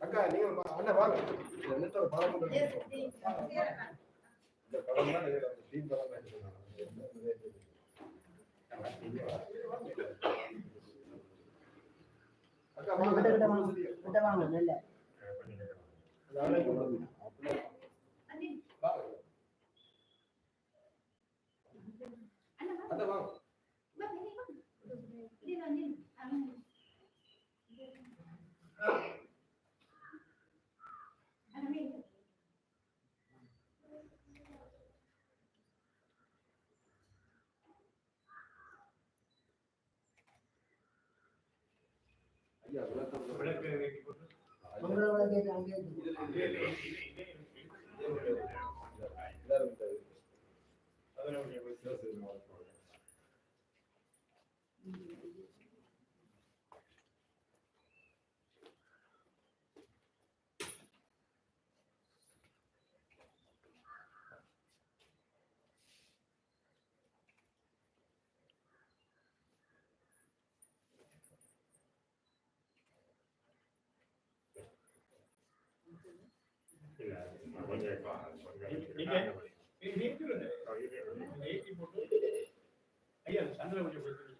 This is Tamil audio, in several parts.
அக்கா நீங்க அண்ணா வாங்க. என்னத்தோட படம் இந்த படம் தான் டீம் படம் அக்கா வாங்க. வாங்க நல்ல ஐயா சந்திர கொஞ்சம் கொடுத்து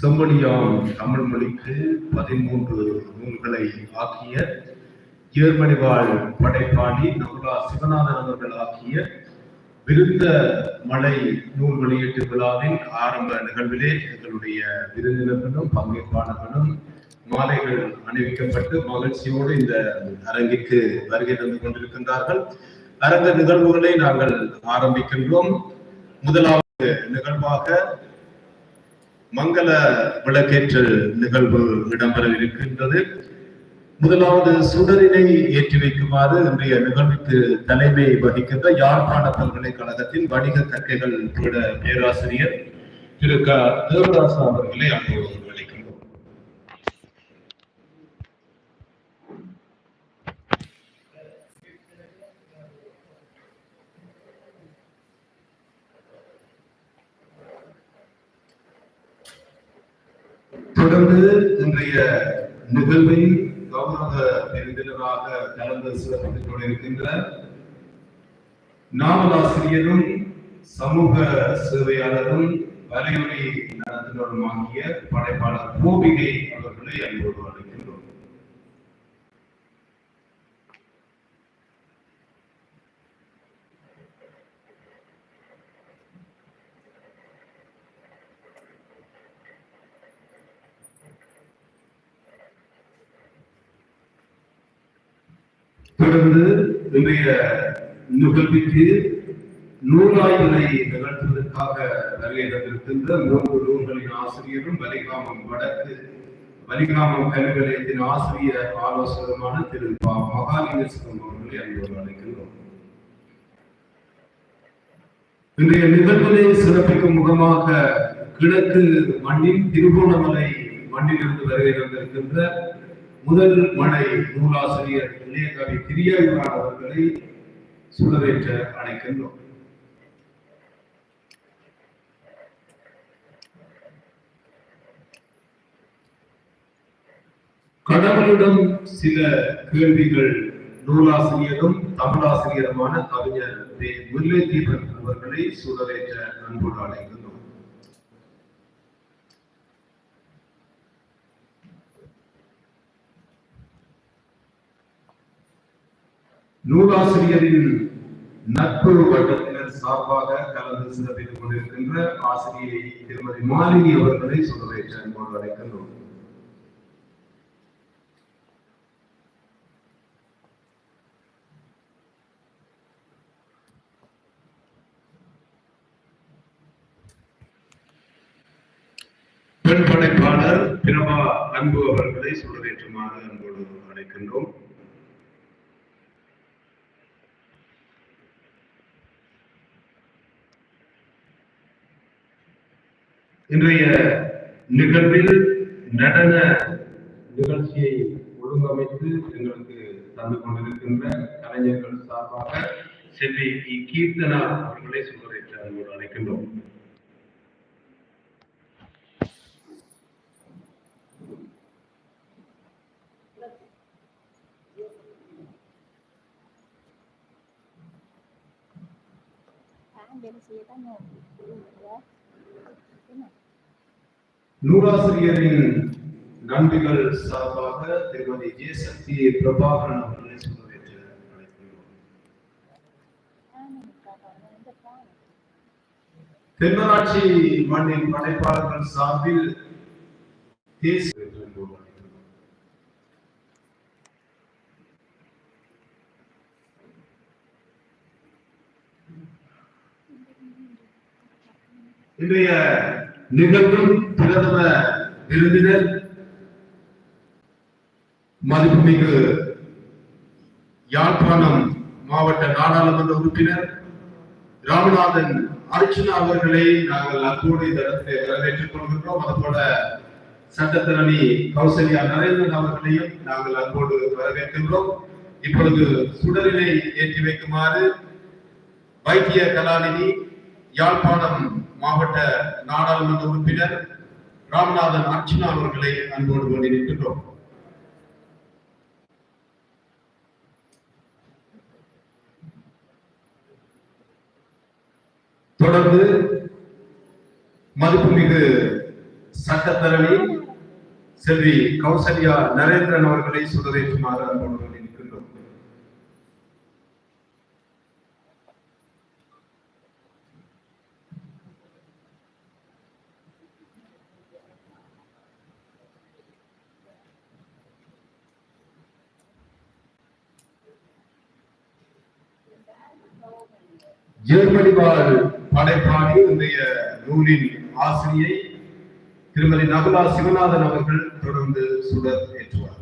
செம்மொழியாம் தமிழ் மொழிக்கு பதிமூன்று நூல்களை ஆக்கிய ஜெர்மனி வாழ் படைப்பாளி நகுலா சிவநாதன் அவர்கள் ஆக்கிய விருந்த மலை நூல் வெளியீட்டு விழாவின் ஆரம்ப நிகழ்விலே எங்களுடைய விருந்தினர்களும் பங்கேற்பாளர்களும் மாலைகள் அணிவிக்கப்பட்டு மகிழ்ச்சியோடு இந்த அரங்கிற்கு வருகை தந்து கொண்டிருக்கின்றார்கள். அரங்க நிகழ்வுகளை நாங்கள் ஆரம்பிக்கின்றோம். முதலாவது நிகழ்வாக மங்கள விளக்கேற்றல் நிகழ்வு இடம்பெற இருக்கின்றது. முதலாவது சுடரினை ஏற்றி வைக்குமாறு இன்றைய நிகழ்வுக்கு தலைமை வகிக்கின்ற யாழ்ப்பாண பல்கலைக்கழகத்தின் வணிக கற்கைகள் பீட பேராசிரியர் திரு க. தேவதாசா அவர்களை அன்போடு அழைக்கின்றோம் தொடர்ந்து இன்றைய நிகழ்வை கௌரவ விருந்தினராக கலந்து சிறப்பித்துக் கொண்டிருக்கின்ற நாவலாசிரியரும் சமூக சேவையாளரும் வலையொலி நடத்தினருமாகிய படைப்பாளர் கோபிகை அவர்களை அன்போடு அழைக்கின்றோம் தொடர்ந்து இன்றைய நிகழ்விற்கு நூலாய்வினை நிகழ்த்துவதற்காக வருகை தந்திருக்கின்ற மூன்று நூல்களின் ஆசிரியரும் வலிகாமம் வடக்கு வலிகாமம் கல்வி நிலையத்தின் ஆசிரியர் ஆலோசகருமான திரு. பா. மகாலிங்க சிவம் அவர்களை அன்போடு அழைக்கின்றோம். இன்றைய நிகழ்வுகளை சிறப்பிக்கும் முகமாக கிழக்கு மண்ணின் திருகோணமலை மண்ணிலிருந்து வருகை வந்திருக்கின்ற முதல் மனை நூலாசிரியர் இளையகவி திரியாய்வான் அவர்களை சுடரேற்ற அழைக்கின்றோம் கடவுளிடம் சில கேள்விகள் நூலாசிரியரும் தமிழாசிரியருமான கவிஞர் வே. முல்லைத்தீபன் அவர்களை சுடரேற்ற அன்போடு அழைக்கிறோம் நூலாசிரியரின் நட்பு வட்டத்தினர் சார்பாக கலந்து சிறப்பித்துக் கொண்டிருக்கின்ற ஆசிரியை திருமதி மாலினி அவர்களை சுடரேற்ற அன்போடு அழைக்கின்றோம். பெண் படைப்பாளர் பிரபா அன்பு அவர்களை சுடரேற்றுமாறு அன்போடு அழைக்கின்றோம். இன்றைய நிகழ்வில் நடன நிகழ்ச்சியை ஒழுங்கமைத்து எங்களுக்கு தந்து கொண்டிருக்கின்ற கலைஞர்கள் சார்பாக செல்வி இ. கீர்த்தனா அவர்களை சுடரேற்று அன்போடு அழைக்கின்றோம் நூலாசிரியரின் நன்றிகள் சார்பாக திருமதி ஜே சக்தி பிரபாகரன் அவர்களை சுடரேற்று அழைக்கின்றோம் மண்ணின் படைப்பாளர்கள் சார்பில் தேசிய இன்றைய நிகழ்வும் பிரதம விருந்தினர் மதிப்புமிகு யாழ்ப்பாணம் மாவட்ட நாடாளுமன்ற உறுப்பினர் ராமநாதன் அர்ச்சனா அவர்களை நாங்கள் அன்போடு தரத்தை வரவேற்றுக் கொள்கின்றோம். அதுபோல சட்டத்தரணி கௌசல்யா நரேந்திரன் அவர்களையும் நாங்கள் அன்போடு வரவேற்கின்றோம். இப்பொழுது சுடரினை ஏற்றி வைக்குமாறு வைத்திய கலாநிதி யாழ்ப்பாணம் மாவட்ட நாடாளுமன்ற உறுப்பினர் ராமநாதன் அர்ச்சுனா அவர்களை அன்போடு கொண்டு நிற்கின்றோம். தொடர்ந்து மதிப்புமிகு சட்டத்தரணி செல்வி கௌசல்யா நரேந்திரன் அவர்களை சுடரேற்றுமாறு அன்போடு கொண்டு நிற்கின்றோம் ஜெர்மனி வாழ் படைப்பாளி இன்றைய நூலின் ஆசிரியை திருமதி நகுலா சிவநாதன் அவர்கள் தொடர்ந்து சுடர் ஏற்றுவார்.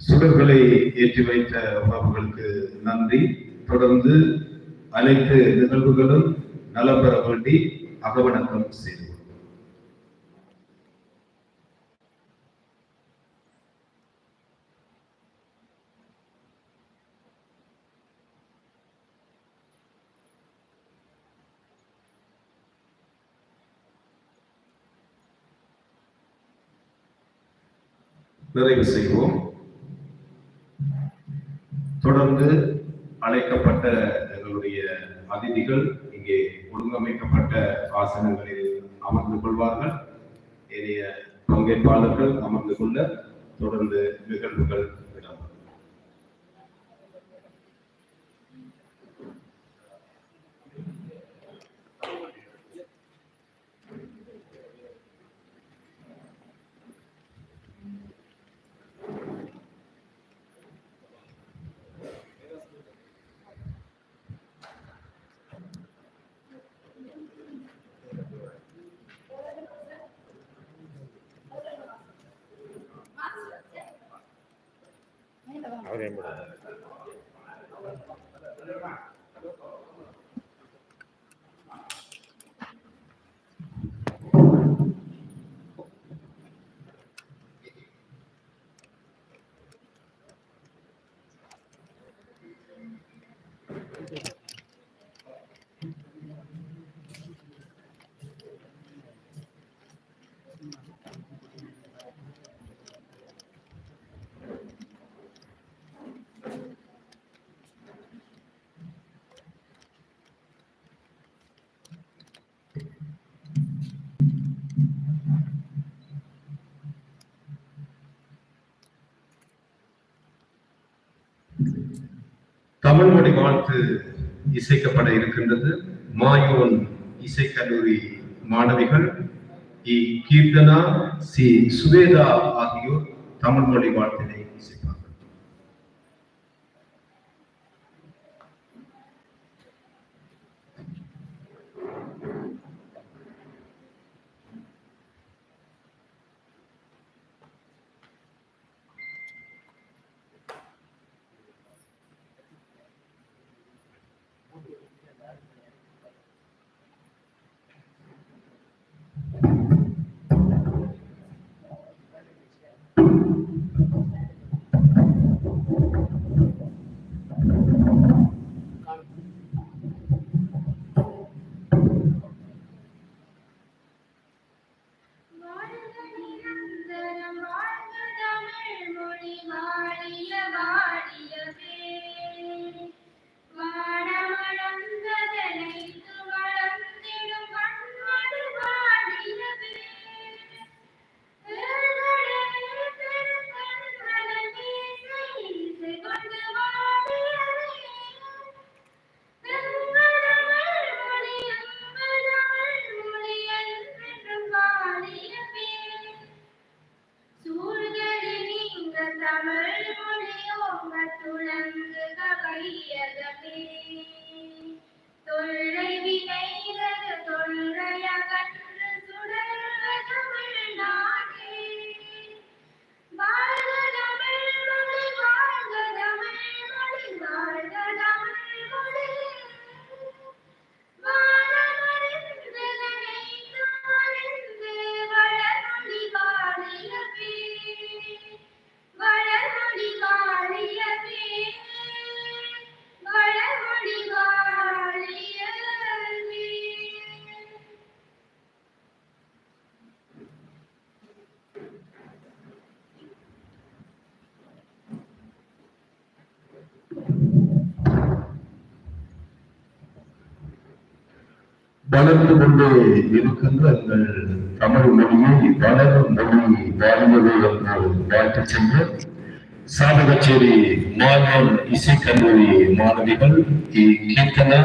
சுடர்களை ஏற்றி வைத்த உறவுகளுக்கு நன்றி. தொடர்ந்து அனைத்து நிகழ்வுகளும் நலம் பெற வேண்டி அகவணக்கம் செய்து நிறைவு செய்வோம். தொடர்ந்து அழைக்கப்பட்ட எங்களுடைய அதிதிகள் ஒழுங்கமைக்கப்பட்ட ஆசனங்களில் அமர்ந்து கொள்வார்கள். ஏனைய பங்கேற்பாளர்கள் அமர்ந்து கொள்ள தொடர்ந்து நிகழ்வுகள் இடம்பெறும் பயன்படுது தமிழ் மொழி வாழ்த்து இசைக்கப்பட இருக்கின்றது. மாயோன் இசைக்கல்லூரி மாணவிகள். இ கீர்த்தனா சி. சுவேதா ஆகியோர் தமிழ் மொழி வாழ்த்தினை வளர்ந்து கொண்டே இருக்கின்ற எங்கள் தமிழ் மொழியை வளரும் மொழி வாழ்ந்தது என்று வாழ்த்து சென்று சாதகச்சேரி மாணவர் இசைக்கல்லூரி மாணவிகள் கீர்த்தனா